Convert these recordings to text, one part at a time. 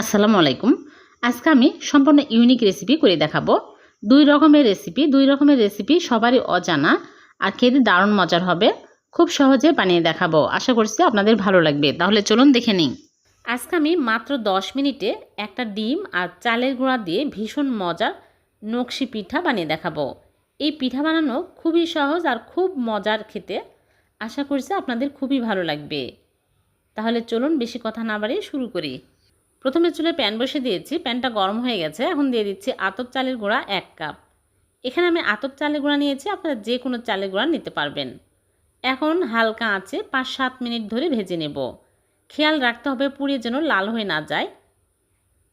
আসসালামু আলাইকুম। আজকে আমি সম্পূর্ণ ইউনিক রেসিপি করে দেখাবো। দুই রকমের রেসিপি দুই রকমের রেসিপি সবারই অজানা আর খেতে দারুণ মজার হবে। খুব সহজে বানিয়ে দেখাবো। আশা করছি আপনাদের ভালো লাগবে। তাহলে চলুন দেখে নিই। আজকে আমি মাত্র 10 মিনিটে একটা ডিম আর চালের গুঁড়া দিয়ে ভীষণ মজার নকশি পিঠা বানিয়ে দেখাবো। এই পিঠা বানানো খুবই সহজ আর খুব মজার খেতে। আশা করছি আপনাদের খুবই ভালো লাগবে। তাহলে চলুন বেশি কথা না বাড়িয়ে শুরু করি। প্রথমে চুলে প্যান বসে দিয়েছি, প্যানটা গরম হয়ে গেছে, এখন দিয়ে দিচ্ছি আতপ চালের গুঁড়া এক কাপ। এখানে আমি আতপ চালের গুঁড়া নিয়েছি, আপনারা যে কোনো চালের গুঁড়া নিতে পারবেন। এখন হালকা আঁচে পাঁচ সাত মিনিট ধরে ভেজে নেব। খেয়াল রাখতে হবে পুড়িয়ে যেন লাল হয়ে না যায়।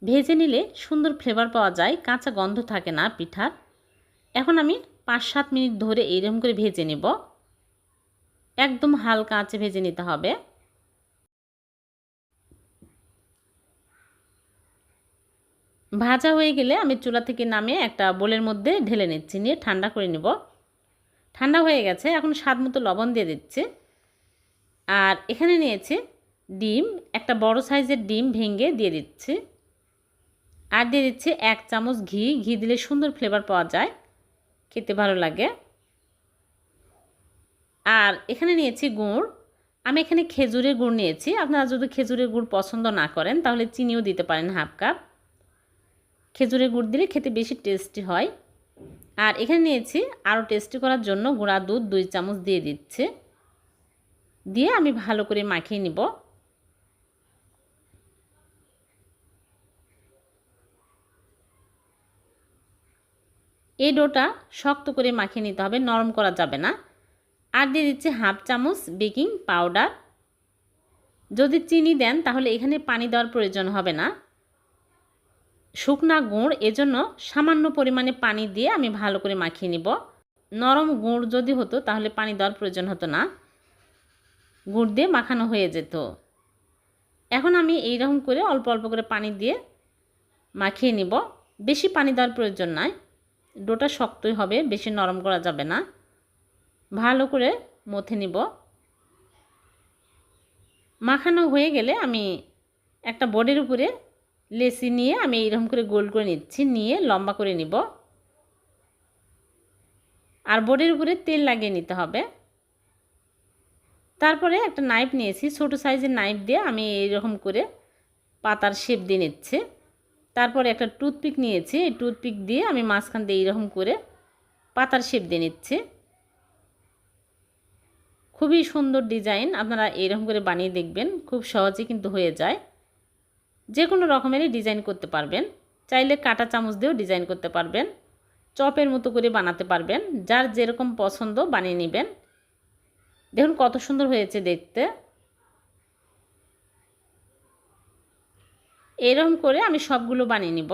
ভেজে নিলে সুন্দর ফ্লেভার পাওয়া যায়, কাঁচা গন্ধ থাকে না পিঠার। এখন আমি পাঁচ সাত মিনিট ধরে এইরকম করে ভেজে নেব। একদম হালকা আঁচে ভেজে নিতে হবে। ভাজা হয়ে গেলে আমি চুলা থেকে নামিয়ে একটা বোলের মধ্যে ঢেলে নিচ্ছি, নিয়ে ঠান্ডা করে নেব। ঠান্ডা হয়ে গেছে, এখন স্বাদ মতো লবণ দিয়ে দিচ্ছি। আর এখানে নিয়েছি ডিম, একটা বড় সাইজের ডিম ভেঙে দিয়ে দিচ্ছি। আর দিয়ে দিচ্ছি এক চামচ ঘি ঘি দিলে সুন্দর ফ্লেভার পাওয়া যায়, খেতে ভালো লাগে। আর এখানে নিয়েছি গুড়, আমি এখানে খেজুরের গুড় নিয়েছি। আপনারা যদি খেজুরের গুড় পছন্দ না করেন, তাহলে চিনিও দিতে পারেন হাফ কাপ। খেজুরের গুড় দিলে খেতে বেশি টেস্টি হয়। আর এখানে নিয়েছি আরও টেস্টি করার জন্য গুঁড়া দুধ দুই চামচ দিয়ে দিচ্ছে। দিয়ে আমি ভালো করে মাখিয়ে নিব। এই ডোটা শক্ত করে মাখিয়ে নিতে হবে, নরম করা যাবে না। আর দিয়ে দিচ্ছে হাফ চামচ বেকিং পাউডার। যদি চিনি দেন তাহলে এখানে পানি দেওয়ার প্রয়োজন হবে না। শুকনা গুড়, এজন্য সামান্য পরিমাণে পানি দিয়ে আমি ভালো করে মাখিয়ে নিব। নরম গুড় যদি হতো, তাহলে পানি দেওয়ার প্রয়োজন হতো না। গুড় দিয়ে মাখানো হয়ে যেত। এখন আমি এই রকম করে অল্প অল্প করে পানি দিয়ে মাখিয়ে নিব। বেশি পানি দেওয়ার প্রয়োজন নাই। ডোটা শক্তই হবে, বেশি নরম করা যাবে না। ভালো করে মথে নিব। মাখানো হয়ে গেলে আমি একটা বোর্ডের উপরে লেসি নিয়ে আমি এইরকম করে গোল করে নিচ্ছি, নিয়ে লম্বা করে নিব। আর বোর্ডের উপরে তেল লাগিয়ে নিতে হবে। তারপরে একটা নাইফ নিয়েছি, ছোট সাইজের নাইফ দিয়ে আমি এইরকম করে পাতার শেপ দিয়ে নিচ্ছি। তারপরে একটা টুথপিক নিয়েছি, এই টুথপিক দিয়ে আমি মাঝখান দিয়ে এইরকম করে পাতার শেপ দিয়ে নিচ্ছি। খুবই সুন্দর ডিজাইন আপনারা এইরকম করে বানিয়ে দেখবেন, খুব সহজে কিন্তু হয়ে যায়। যে কোনো রকমেরই ডিজাইন করতে পারবেন। চাইলে কাটা চামচ দিয়েও ডিজাইন করতে পারবেন। চপের মতো করে বানাতে পারবেন। যার যেরকম পছন্দ বানিয়ে নেবেন। দেখুন কত সুন্দর হয়েছে দেখতে। এরকম করে আমি সবগুলো বানিয়ে নিব।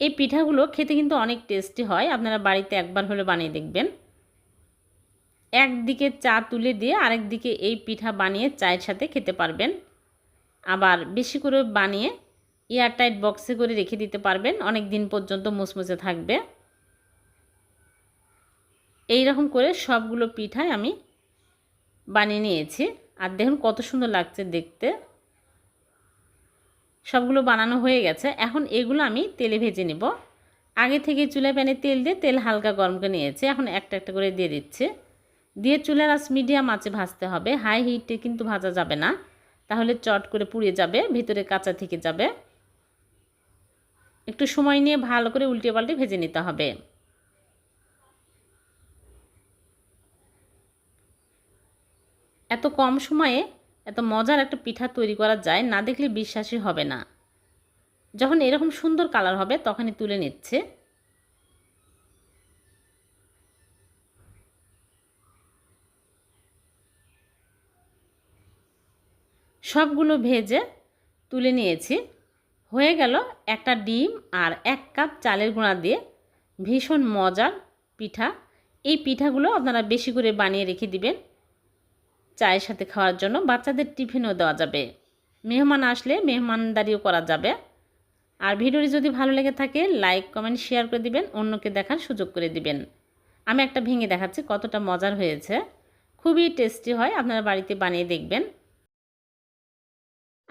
এই পিঠাগুলো খেতে কিন্তু অনেক টেস্টি হয়। আপনারা বাড়িতে একবার হলে বানিয়ে দেখবেন। একদিকে চা তুলে দিয়ে আরেক দিকে এই পিঠা বানিয়ে চায়ের সাথে খেতে পারবেন। আবার বেশি করে বানিয়ে এয়ারটাইট বক্সে করে রেখে দিতে পারবেন। অনেক দিন পর্যন্ত মুচমুচে থাকবে। এই রকম করে সবগুলো পিঠাই আমি বানিয়ে নিয়েছি। আর দেখুন কত সুন্দর লাগছে দেখতে। সবগুলো বানানো হয়ে গেছে। এখন এগুলো আমি তেলে ভেজে নেব। আগে থেকে চুলায় প্যানে তেল দিয়ে তেল হালকা গরম করে নিয়েছি। এখন একটা একটা করে দিয়ে দিচ্ছে। দিয়ে চুলার আঁচ মিডিয়াম আঁচে ভাজতে হবে। হাই হিটে কিন্তু ভাজা যাবে না। তাহলে চট করে পুড়ে যাবে, ভিতরে কাঁচা থেকে যাবে। একটু সময় নিয়ে ভালো করে উল্টে পাল্টে ভেজে নিতে হবে। এত কম সময়ে এত মজার একটা পিঠা তৈরি করা যায়, না দেখলে বিশ্বাসই হবে না। যখন এরকম সুন্দর কালার হবে, তখনই তুলে নিচ্ছে। সবগুলো ভেজে তুলে নিয়েছি। হয়ে গেল একটা ডিম আর এক কাপ চালের গুঁড়া দিয়ে ভীষণ মজার পিঠা। এই পিঠাগুলো আপনারা বেশি করে বানিয়ে রেখে দিবেন চায়ের সাথে খাওয়ার জন্য। বাচ্চাদের টিফিনও দেওয়া যাবে। মেহমান আসলে মেহমানদারিও করা যাবে। আর ভিডিওটি যদি ভালো লেগে থাকে, লাইক, কমেন্ট, শেয়ার করে দিবেন, অন্যকে দেখার সুযোগ করে দিবেন। আমি একটা ভেঙে দেখাচ্ছি কতটা মজার হয়েছে। খুবই টেস্টি হয়, আপনারা বাড়িতে বানিয়ে দেখবেন।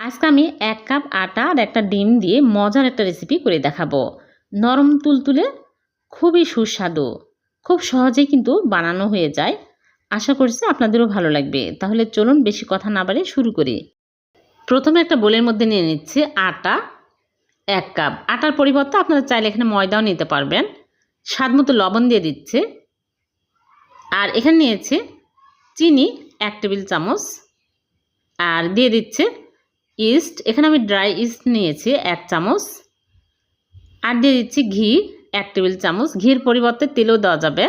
আজকে আমি এক কাপ আটা আর একটা ডিম দিয়ে মজার একটা রেসিপি করে দেখাবো। নরম তুলতুলে, খুবই সুস্বাদু। খুব সহজেই কিন্তু বানানো হয়ে যায়। আশা করছি আপনাদেরও ভালো লাগবে। তাহলে চলুন বেশি কথা না বাড়িয়ে শুরু করি। প্রথমে একটা বোলের মধ্যে নিয়ে নিচ্ছে আটা, এক কাপ। আটার পরিবর্তে আপনারা চাইলে এখানে ময়দাও নিতে পারবেন। স্বাদ মতো লবণ দিয়ে দিচ্ছে। আর এখানে নিয়েছে চিনি এক টেবিল চামচ। আর দিয়ে দিচ্ছে ইস্ট, এখানে আমি ড্রাই ইস্ট নিয়েছি এক চামচ। আর দিয়ে দিচ্ছি ঘি, এক টেবিল চামচ। ঘির পরিবর্তে তেলও দেওয়া যাবে।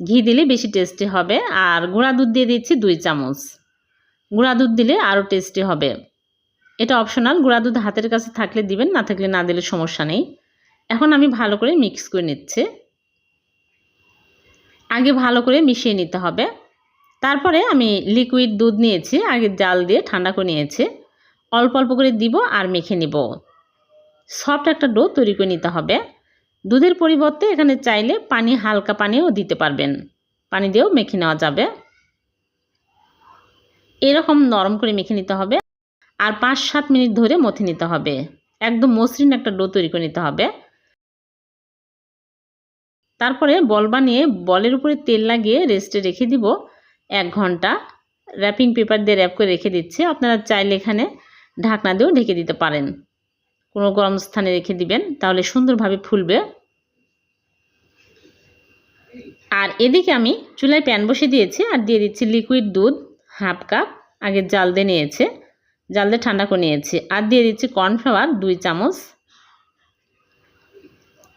ঘি দিলে বেশি টেস্টি হবে। আর গুঁড়া দুধ দিয়ে দিচ্ছি দুই চামচ। গুঁড়া দুধ দিলে আরও টেস্টি হবে। এটা অপশনাল গুঁড়া দুধ হাতের কাছে থাকলে দিবেন, না থাকলে না দিলে সমস্যা নেই। এখন আমি ভালো করে মিক্স করে নিচ্ছি। আগে ভালো করে মিশিয়ে নিতে হবে। তারপরে আমি লিকুইড দুধ নিয়েছি, আগে জাল দিয়ে ঠান্ডা করে নিয়েছি। অল্প অল্প করে দিব আর মেখে নিব। সফট একটা ডো তৈরি করে নিতে হবে। দুধের পরিবর্তে এখানে চাইলে পানি, হালকা পানিও দিতে পারবেন। পানি দিয়েও মেখে নেওয়া যাবে। এরকম নরম করে মেখে নিতে হবে আর পাঁচ সাত মিনিট ধরে মথে নিতে হবে। একদম মসৃণ একটা ডো তৈরি করে নিতে হবে। তারপরে বল বানিয়ে বলের উপরে তেল লাগিয়ে রেস্টে রেখে দিব এক ঘণ্টা। র্যাপিং পেপার দিয়ে র্যাপ করে রেখে দিচ্ছে। আপনারা চাইলে এখানে ঢাকনা দিয়েও ঢেকে দিতে পারেন। কোনো গরম স্থানে রেখে দিবেন, তাহলে সুন্দরভাবে ফুলবে। আর এদিকে আমি চুলায় প্যান বসে দিয়েছি আর দিয়ে দিচ্ছি লিকুইড দুধ হাফ কাপ আগে জাল দিয়ে নিয়েছে, জাল দিয়ে ঠান্ডা করে নিয়েছি। আর দিয়ে দিচ্ছি কর্নফ্লাওয়ার দুই চামচ,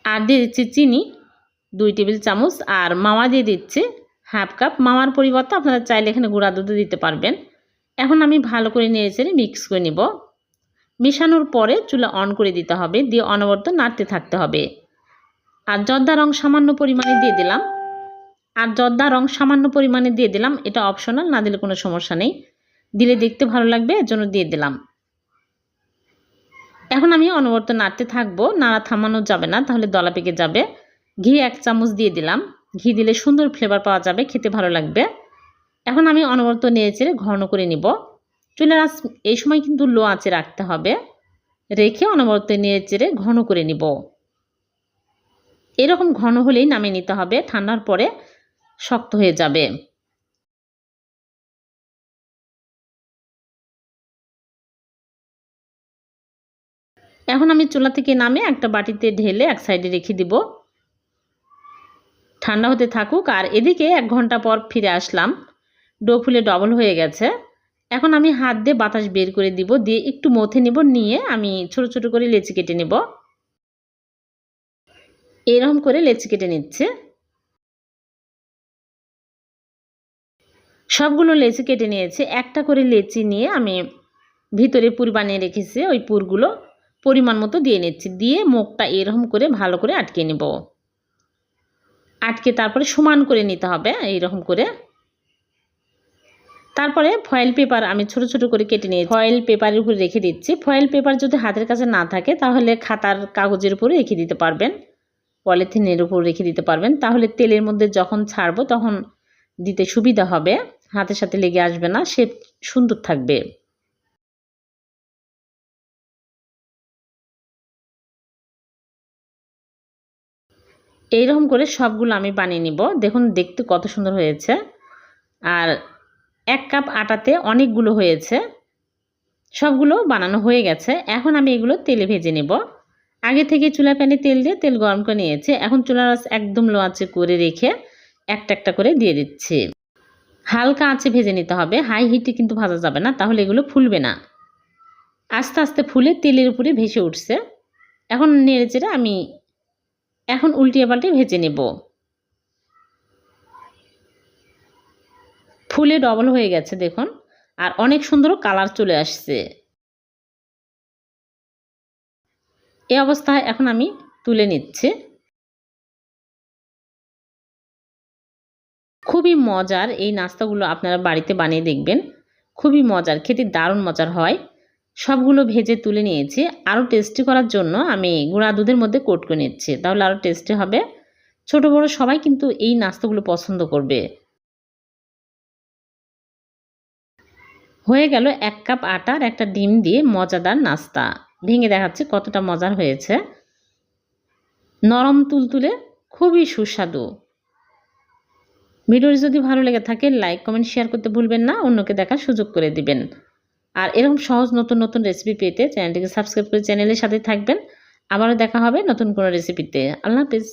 আর দিয়ে দিচ্ছি চিনি দুই টেবিল চামচ, আর মাওয়া দিয়ে দিচ্ছি হাফ কাপ মাওয়ার পরিবর্তে আপনারা চাইলে এখানে গুঁড়া দুধও দিতে পারবেন। এখন আমি ভালো করে নিয়ে চেড়ে মিক্স করে নেব। মেশানোর পরে চুলা অন করে দিতে হবে, দিয়ে অনবরত নাড়তে থাকতে হবে। আর জর্দা রং সামান্য পরিমাণে দিয়ে দিলাম। আর জর্দা রং সামান্য পরিমাণে দিয়ে দিলাম, এটা অপশনাল না দিলে কোনো সমস্যা নেই। দিলে দেখতে ভালো লাগবে, এর জন্য দিয়ে দিলাম। এখন আমি অনবরত নাড়তে থাকব, নাড়া থামানো যাবে না, তাহলে দলা পেকে যাবে। ঘি এক চামচ দিয়ে দিলাম। ঘি দিলে সুন্দর ফ্লেভার পাওয়া যাবে, খেতে ভালো লাগবে। এখন আমি অনবরত নেড়ে চেড়ে ঘন করে নিব। চুলের আঁচ এই সময় কিন্তু লো আঁচে রাখতে হবে। রেখে অনবরত নেড়ে চেড়ে ঘন করে নিব। এরকম ঘন হলেই নামিয়ে নিতে হবে, ঠান্ডার পরে শক্ত হয়ে যাবে। এখন আমি চুলা থেকে নামে একটা বাটিতে ঢেলে এক সাইডে রেখে দিব। ঠান্ডা হতে থাকুক, আর এদিকে এক ঘণ্টা পর ফিরে আসলাম। ডো ফুলে ডবল হয়ে গেছে। এখন আমি হাত দিয়ে বাতাস বের করে দিব, দিয়ে একটু মথে নিব, নিয়ে আমি ছোট ছোট করে লেচি কেটে নেব। এরকম করে লেচি কেটে নিচ্ছে। সবগুলো লেচি কেটে নিয়েছে। একটা করে লেচি নিয়ে আমি ভিতরে পুর বানিয়ে রেখেছি, ওই পুরগুলো পরিমাণ মতো দিয়ে নিচ্ছি। দিয়ে মুখটা এরকম করে ভালো করে আটকে নেব। আটকে তারপরে সমান করে নিতে হবে এইরকম করে। তারপরে ফয়েল পেপার আমি ছোট ছোট করে কেটে নিয়ে ফয়েল পেপারের উপরে রেখে দিচ্ছি। ফয়েল পেপার যদি হাতের কাছে না থাকে, তাহলে খাতার কাগজের উপরে রেখে দিতে পারবেন। পলিথিনের উপর রেখে দিতে পারবেন। তাহলে তেলের মধ্যে যখন ছাড়বো, তখন দিতে সুবিধা হবে। হাতের সাথে লেগে আসবে না, সে সুন্দর থাকবে। এইরকম করে সবগুলো আমি বানিয়ে নিব। দেখুন, দেখতে কত সুন্দর হয়েছে। আর এক কাপ আটাতে অনেকগুলো হয়েছে। সবগুলো বানানো হয়ে গেছে। এখন আমি এগুলো তেলে ভেজে নেব। আগে থেকে চুলা প্যানে তেল দিয়ে তেল গরম করে নিয়েছে। এখন চুলার আঁচ একদম লো আঁচে করে রেখে একটা একটা করে দিয়ে দিচ্ছি। হালকা আঁচে ভেজে নিতে হবে। হাই হিটে কিন্তু ভাজা যাবে না, তাহলে এগুলো ফুলবে না। আস্তে আস্তে ফুলে তেলের উপরে ভেসে উঠছে। এখন নেড়ে চেড়ে আমি এখন উল্টিয়ে পাল্টে ভেজে নেব। ফুলে ডবল হয়ে গেছে, দেখুন। আর অনেক সুন্দর কালার চলে আসছে। এ অবস্থায় এখন আমি তুলে নিচ্ছি। খুবই মজার এই নাস্তাগুলো আপনারা বাড়িতে বানিয়ে দেখবেন। খুবই মজার, খেতে দারুণ মজার হয়। সবগুলো ভেজে তুলে নিয়েছি। আরও টেস্টি করার জন্য আমি গুঁড়া দুধের মধ্যে কোট করে নিচ্ছি। তাহলে আরও টেস্টি হবে। ছোট বড় সবাই কিন্তু এই নাস্তাগুলো পছন্দ করবে। হয়ে গেল এক কাপ আটার একটা ডিম দিয়ে মজাদার নাস্তা। ভেঙে দেখাচ্ছে কতটা মজার হয়েছে। নরম তুলতুলে খুবই সুস্বাদু। ভিডিওটি যদি ভালো লেগে থাকে, লাইক, কমেন্ট, শেয়ার করতে ভুলবেন না। অন্যকে দেখার সুযোগ করে দিবেন। আর এরকম সহজ নতুন নতুন রেসিপি পেতে চ্যানেলটিকে সাবস্ক্রাইব করে চ্যানেলের সাথে থাকবেন। আবারও দেখা হবে নতুন কোনো রেসিপিতে আল্লাহ হাফিজ।